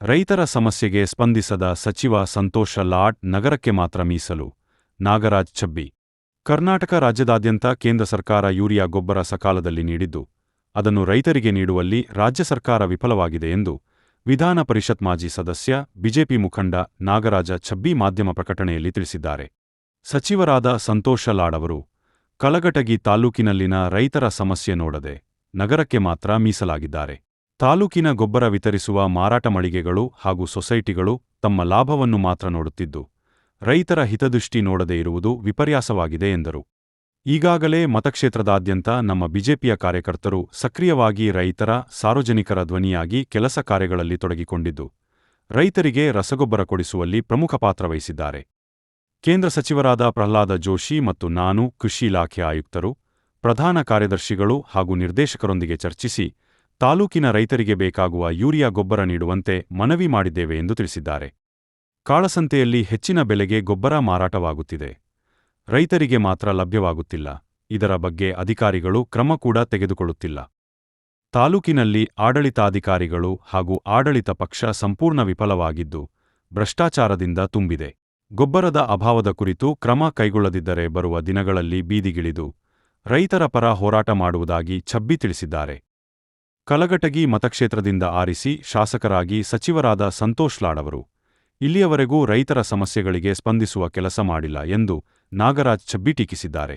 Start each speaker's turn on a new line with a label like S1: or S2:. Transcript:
S1: ರೈತರ ಸಮಸ್ಯೆಗೆ ಸ್ಪಂದಿಸದ ಸಚಿವ ಸಂತೋಷ ಲಾಡ್ ನಗರಕ್ಕೆ ಮಾತ್ರ ಮೀಸಲು. ನಾಗರಾಜ್ ಛಬ್ಬಿ. ಕರ್ನಾಟಕ ರಾಜ್ಯದಾದ್ಯಂತ ಕೇಂದ್ರ ಸರ್ಕಾರ ಯೂರಿಯಾ ಗೊಬ್ಬರ ಸಕಾಲದಲ್ಲಿ ನೀಡಿದ್ದು, ಅದನ್ನು ರೈತರಿಗೆ ನೀಡುವಲ್ಲಿ ರಾಜ್ಯ ಸರ್ಕಾರ ವಿಫಲವಾಗಿದೆ ಎಂದು ವಿಧಾನ ಪರಿಷತ್ ಮಾಜಿ ಸದಸ್ಯ, ಬಿಜೆಪಿ ಮುಖಂಡ ನಾಗರಾಜ ಛಬ್ಬಿ ಮಾಧ್ಯಮ ಪ್ರಕಟಣೆಯಲ್ಲಿ ತಿಳಿಸಿದ್ದಾರೆ. ಸಚಿವರಾದ ಸಂತೋಷ ಲಾಡ್ ಅವರು, ಕಲಘಟಗಿ ತಾಲೂಕಿನಲ್ಲಿನ ರೈತರ ಸಮಸ್ಯೆ ನೋಡದೆ ನಗರಕ್ಕೆ ಮಾತ್ರ ಮೀಸಲಾಗಿದ್ದಾರೆ. ತಾಲೂಕಿನ ಗೊಬ್ಬರ ವಿತರಿಸುವ ಮಾರಾಟ ಮಳಿಗೆಗಳು ಹಾಗೂ ಸೊಸೈಟಿಗಳು ತಮ್ಮ ಲಾಭವನ್ನು ಮಾತ್ರ ನೋಡುತ್ತಿದ್ದು, ರೈತರ ಹಿತದೃಷ್ಟಿ ನೋಡದೇ ಇರುವುದು ವಿಪರ್ಯಾಸವಾಗಿದೆ ಎಂದರು. ಈಗಾಗಲೇ ಮತಕ್ಷೇತ್ರದಾದ್ಯಂತ ನಮ್ಮ ಬಿಜೆಪಿಯ ಕಾರ್ಯಕರ್ತರು ಸಕ್ರಿಯವಾಗಿ ರೈತರ, ಸಾರ್ವಜನಿಕರ ಧ್ವನಿಯಾಗಿ ಕೆಲಸ ಕಾರ್ಯಗಳಲ್ಲಿ ತೊಡಗಿಕೊಂಡಿದ್ದು, ರೈತರಿಗೆ ರಸಗೊಬ್ಬರ ಕೊಡಿಸುವಲ್ಲಿ ಪ್ರಮುಖ ಪಾತ್ರ ವಹಿಸಿದ್ದಾರೆ. ಕೇಂದ್ರ ಸಚಿವರಾದ ಪ್ರಹ್ಲಾದ ಜೋಶಿ ಮತ್ತು ನಾನು ಕೃಷಿ ಇಲಾಖೆ ಆಯುಕ್ತರು, ಪ್ರಧಾನ ಕಾರ್ಯದರ್ಶಿಗಳು ಹಾಗೂ ನಿರ್ದೇಶಕರೊಂದಿಗೆ ಚರ್ಚಿಸಿ ತಾಲೂಕಿನ ರೈತರಿಗೆ ಬೇಕಾಗುವ ಯೂರಿಯಾ ಗೊಬ್ಬರ ನೀಡುವಂತೆ ಮನವಿ ಮಾಡಿದ್ದೇವೆ ಎಂದು ತಿಳಿಸಿದ್ದಾರೆ. ಕಾಳಸಂತೆಯಲ್ಲಿ ಹೆಚ್ಚಿನ ಬೆಲೆಗೆ ಗೊಬ್ಬರ ಮಾರಾಟವಾಗುತ್ತಿದೆ. ರೈತರಿಗೆ ಮಾತ್ರ ಲಭ್ಯವಾಗುತ್ತಿಲ್ಲ. ಇದರ ಬಗ್ಗೆ ಅಧಿಕಾರಿಗಳು ಕ್ರಮ ಕೂಡ ತೆಗೆದುಕೊಳ್ಳುತ್ತಿಲ್ಲ. ತಾಲೂಕಿನಲ್ಲಿ ಆಡಳಿತಾಧಿಕಾರಿಗಳು ಹಾಗೂ ಆಡಳಿತ ಪಕ್ಷ ಸಂಪೂರ್ಣ ವಿಫಲವಾಗಿದ್ದು, ಭ್ರಷ್ಟಾಚಾರದಿಂದ ತುಂಬಿದೆ. ಗೊಬ್ಬರದ ಅಭಾವದ ಕುರಿತು ಕ್ರಮ ಕೈಗೊಳ್ಳದಿದ್ದರೆ ಬರುವ ದಿನಗಳಲ್ಲಿ ಬೀದಿಗಿಳಿದು ರೈತರ ಪರ ಹೋರಾಟ ಮಾಡುವುದಾಗಿ ಛಬ್ಬಿ ತಿಳಿಸಿದ್ದಾರೆ. ಕಲಘಟಗಿ ಮತಕ್ಷೇತ್ರದಿಂದ ಆರಿಸಿ ಶಾಸಕರಾಗಿ ಸಚಿವರಾದ ಸಂತೋಷ್ ಲಾಡ್ ಅವರು, ಇಲ್ಲಿಯವರೆಗೂ ರೈತರ ಸಮಸ್ಯೆಗಳಿಗೆ ಸ್ಪಂದಿಸುವ ಕೆಲಸ ಮಾಡಿಲ್ಲ ಎಂದು ನಾಗರಾಜ್ ಛಬ್ಬಿ ಟೀಕಿಸಿದ್ದಾರೆ.